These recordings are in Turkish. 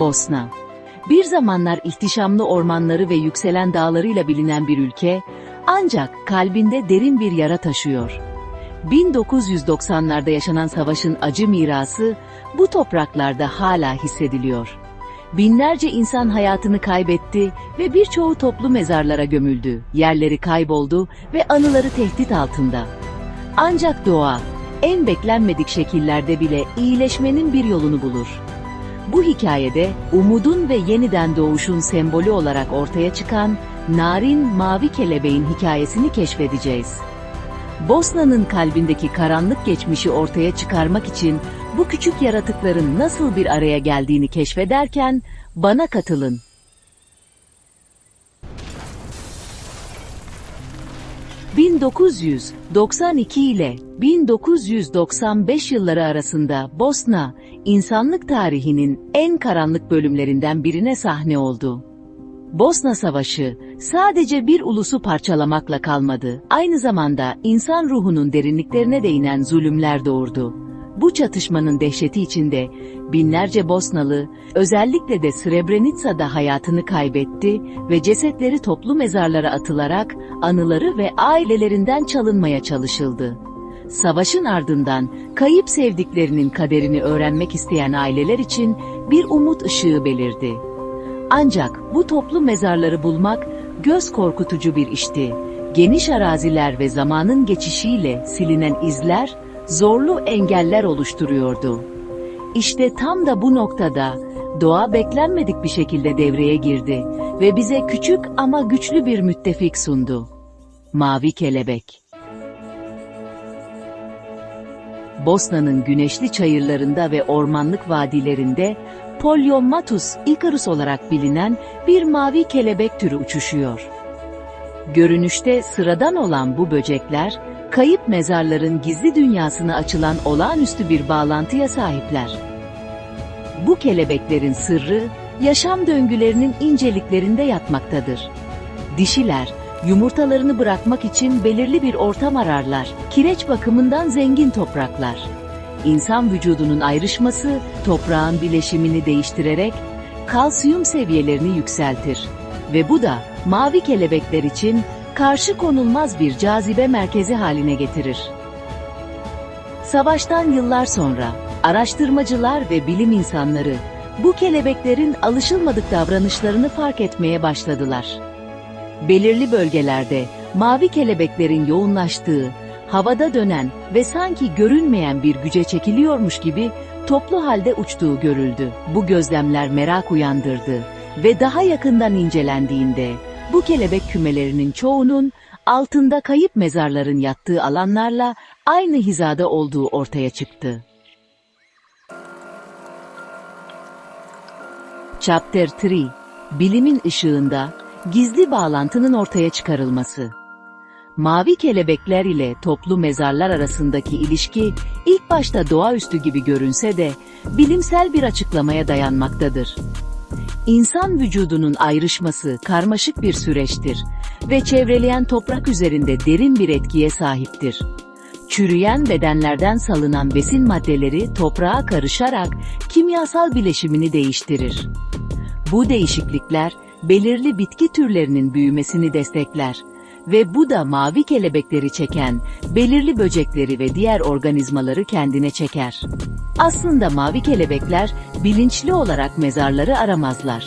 Bosna. Bir zamanlar ihtişamlı ormanları ve yükselen dağlarıyla bilinen bir ülke, ancak kalbinde derin bir yara taşıyor. 1990'larda yaşanan savaşın acı mirası bu topraklarda hala hissediliyor. Binlerce insan hayatını kaybetti ve birçoğu toplu mezarlara gömüldü. Yerleri kayboldu ve anıları tehdit altında. Ancak doğa en beklenmedik şekillerde bile iyileşmenin bir yolunu bulur. Bu hikayede umudun ve yeniden doğuşun sembolü olarak ortaya çıkan narin mavi kelebeğin hikayesini keşfedeceğiz. Bosna'nın kalbindeki karanlık geçmişi ortaya çıkarmak için bu küçük yaratıkların nasıl bir araya geldiğini keşfederken bana katılın. ...1992 ile 1995 yılları arasında Bosna, insanlık tarihinin en karanlık bölümlerinden birine sahne oldu. Bosna Savaşı sadece bir ulusu parçalamakla kalmadı. Aynı zamanda insan ruhunun derinliklerine değinen zulümler doğurdu. Bu çatışmanın dehşeti içinde binlerce Bosnalı, özellikle de Srebrenica'da hayatını kaybetti ve cesetleri toplu mezarlara atılarak anıları ve ailelerinden çalınmaya çalışıldı. Savaşın ardından kayıp sevdiklerinin kaderini öğrenmek isteyen aileler için bir umut ışığı belirdi. Ancak bu toplu mezarları bulmak göz korkutucu bir işti. Geniş araziler ve zamanın geçişiyle silinen izler zorlu engeller oluşturuyordu. İşte tam da bu noktada doğa beklenmedik bir şekilde devreye girdi ve bize küçük ama güçlü bir müttefik sundu. Mavi kelebek. Bosna'nın güneşli çayırlarında ve ormanlık vadilerinde Polyomatus icarus olarak bilinen bir mavi kelebek türü uçuşuyor. Görünüşte sıradan olan bu böcekler, kayıp mezarların gizli dünyasına açılan olağanüstü bir bağlantıya sahipler. Bu kelebeklerin sırrı, yaşam döngülerinin inceliklerinde yatmaktadır. Dişiler, yumurtalarını bırakmak için belirli bir ortam ararlar, kireç bakımından zengin topraklar. İnsan vücudunun ayrışması, toprağın bileşimini değiştirerek, kalsiyum seviyelerini yükseltir. Ve bu da, mavi kelebekler için, karşı konulmaz bir cazibe merkezi haline getirir. Savaştan yıllar sonra araştırmacılar ve bilim insanları bu kelebeklerin alışılmadık davranışlarını fark etmeye başladılar. Belirli bölgelerde mavi kelebeklerin yoğunlaştığı, havada dönen ve sanki görünmeyen bir güce çekiliyormuş gibi toplu halde uçtuğu görüldü. Bu gözlemler merak uyandırdı ve daha yakından incelendiğinde bu kelebek kümelerinin çoğunun altında kayıp mezarların yattığı alanlarla aynı hizada olduğu ortaya çıktı. Chapter 3 Bilimin ışığında gizli bağlantının ortaya çıkarılması. Mavi kelebekler ile toplu mezarlar arasındaki ilişki ilk başta doğaüstü gibi görünse de bilimsel bir açıklamaya dayanmaktadır. İnsan vücudunun ayrışması karmaşık bir süreçtir ve çevreleyen toprak üzerinde derin bir etkiye sahiptir. Çürüyen bedenlerden salınan besin maddeleri toprağa karışarak kimyasal bileşimini değiştirir. Bu değişiklikler belirli bitki türlerinin büyümesini destekler ve bu da mavi kelebekleri çeken belirli böcekleri ve diğer organizmaları kendine çeker. Aslında mavi kelebekler bilinçli olarak mezarları aramazlar.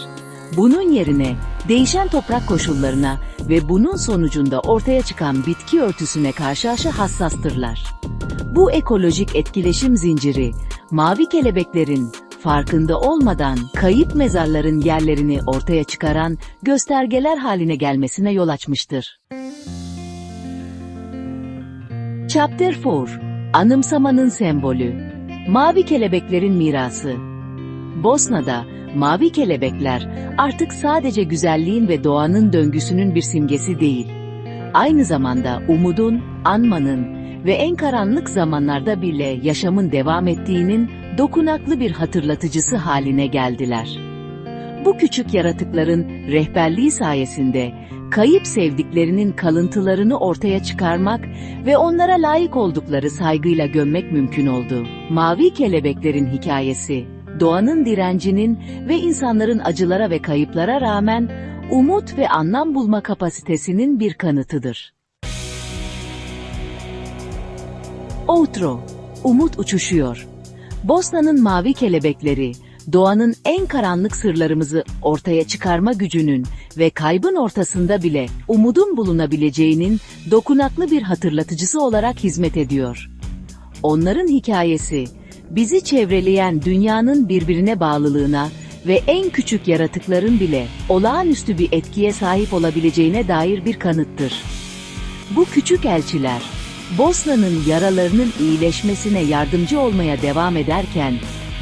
Bunun yerine değişen toprak koşullarına ve bunun sonucunda ortaya çıkan bitki örtüsüne karşı aşı hassastırlar. Bu ekolojik etkileşim zinciri, mavi kelebeklerin farkında olmadan kayıp mezarların yerlerini ortaya çıkaran göstergeler haline gelmesine yol açmıştır. Chapter 4 Anımsamanın sembolü Mavi kelebeklerin mirası Bosna'da mavi kelebekler artık sadece güzelliğin ve doğanın döngüsünün bir simgesi değil. Aynı zamanda umudun, anmanın ve en karanlık zamanlarda bile yaşamın devam ettiğinin dokunaklı bir hatırlatıcısı haline geldiler. Bu küçük yaratıkların rehberliği sayesinde kayıp sevdiklerinin kalıntılarını ortaya çıkarmak ve onlara layık oldukları saygıyla gömmek mümkün oldu. Mavi kelebeklerin hikayesi doğanın direncinin ve insanların acılara ve kayıplara rağmen umut ve anlam bulma kapasitesinin bir kanıtıdır. Outro, umut uçuşuyor. Bosna'nın mavi kelebekleri, doğanın en karanlık sırlarımızı ortaya çıkarma gücünün ve kaybın ortasında bile umudun bulunabileceğinin dokunaklı bir hatırlatıcısı olarak hizmet ediyor. Onların hikayesi, bizi çevreleyen dünyanın birbirine bağlılığına ve en küçük yaratıkların bile olağanüstü bir etkiye sahip olabileceğine dair bir kanıttır. Bu küçük elçiler, Bosna'nın yaralarının iyileşmesine yardımcı olmaya devam ederken,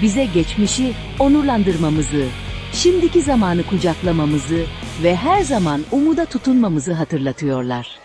bize geçmişi onurlandırmamızı, şimdiki zamanı kucaklamamızı ve her zaman umuda tutunmamızı hatırlatıyorlar.